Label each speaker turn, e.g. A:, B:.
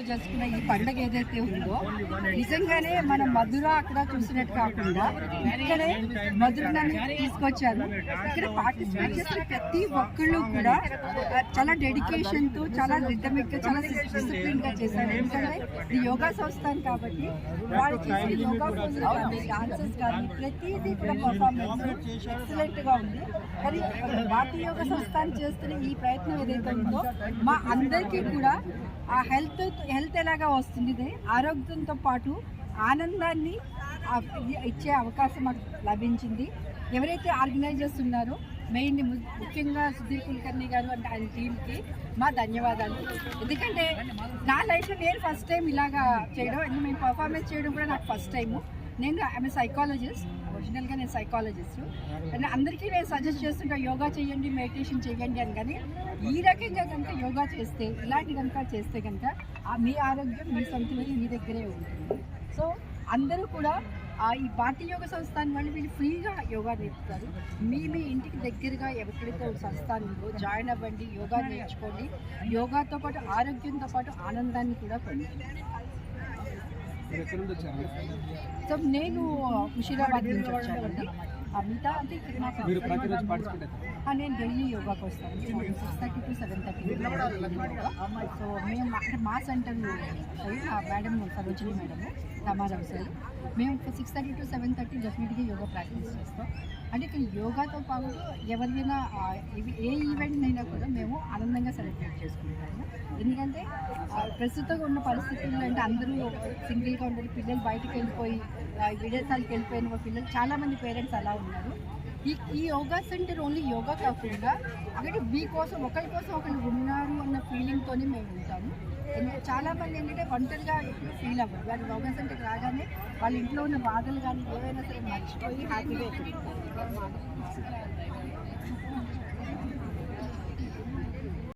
A: ప్రేమతో చేసుకున్న ఈ పండుగ ఏదైతే ఉందో నిజంగానే మనం మధుర అక్కడ చూసినట్టు కాకుండా ఇక్కడే మధురని తీసుకొచ్చారు. ఇక్కడ పార్టిసిపేట్ చేసిన ప్రతి ఒక్కళ్ళు కూడా చాలా డెడికేషన్తో చాలా రిథమిక్గా చాలా డిసిప్లిన్గా చేశారు. ఎందుకంటే ఇది యోగా సంస్థానం కాబట్టి వాళ్ళు చేసిన యోగా పోజులు కానీ డాన్సెస్ కానీ ప్రతిదీ కూడా పర్ఫార్మెన్స్ ఎక్సలెంట్గా ఉంది. కానీ భారతీయ యోగ సంస్థానం చేస్తున్న ఈ ప్రయత్నం ఏదైతే ఉందో మా అందరికీ కూడా ఆ హెల్త్ హెల్త్ ఎలాగా వస్తుంది ఇది? ఆరోగ్యంతో పాటు ఆనందాన్ని ఇచ్చే అవకాశం మాకు లభించింది. ఎవరైతే ఆర్గనైజర్స్ ఉన్నారో మెయిన్ ముఖ్యంగా సుధీర్ కుల్కర్ణి గారు అంటే ఆయన టీంకి మా ధన్యవాదాలు. ఎందుకంటే నా లైఫ్లో నేను ఫస్ట్ టైం ఇలాగా చేయడం మేము పర్ఫార్మెన్స్ చేయడం కూడా నాకు ఫస్ట్ టైము. నేను ఐఎమ్ సైకాలజిస్ట్ ఒరిజినల్గా నేను సైకాలజిస్ట్ అండ్ అందరికీ నేను సజెస్ట్ చేస్తుంటా యోగా చేయండి మెడిటేషన్ చేయండి అని. కానీ ఈ రకంగా కనుక యోగా చేస్తే ఇలాంటి కనుక చేస్తే కనుక ఆ మీ ఆరోగ్యం మీ సంతులని మీ దగ్గరే ఉంటుంది. సో అందరూ కూడా ఆ ఈ భారతీయ యోగ సంస్థానం వాళ్ళు వీళ్ళు ఫ్రీగా యోగా నేర్పుతారు. మీ మీ ఇంటికి దగ్గరగా ఎక్కడైతే సంస్థానంలో ఉందో జాయిన్ అవ్వండి యోగా నేర్చుకోండి. యోగాతో పాటు ఆరోగ్యంతో పాటు ఆనందాన్ని కూడా పొందండి. సో నేను ముషీరాబాద్ నుంచి వచ్చానండి. మిగతా అంటే ఇక్కడ నాకు నేను డైలీ యోగాకి వస్తాను six thirty to seven thirty so మేము అంటే మా centre madam Sarojini madam Ramarao sir మేము six thirty to seven thirty డెఫినెట్గా యోగా ప్రాక్టీస్ చేస్తాం. అంటే ఇక్కడ యోగాతో పాటు ఎవరిదైనా ఏ ఈవెంట్ అయినా కూడా మేము ఆనందంగా సెలబ్రేట్ చేసుకుంటాము. ఎందుకంటే ప్రస్తుతం ఉన్న పరిస్థితుల్లో అంటే అందరూ సింగిల్గా ఉండరు పిల్లలు బయటకు వెళ్ళిపోయి విదేశాలకు వెళ్ళిపోయిన పిల్లలు చాలామంది పేరెంట్స్ అలా ఉన్నారు. ఈ ఈ యోగా సెంటర్ ఓన్లీ యోగా కాకుండా అక్కడ మీ కోసం ఒకరి కోసం ఒకరు ఉన్నారు అన్న ఫీలింగ్తోనే మేము ఉంటాము. ఎందుకంటే ఏంటంటే ఒంటరిగా ఎప్పుడు ఫీల్ అవ్వరు. వాళ్ళు యోగా సెంటర్కి రాగానే వాళ్ళ ఇంట్లో ఉన్న బాధలు కానీ ఏవైనా సరే మర్చిపోయి హ్యాపీగా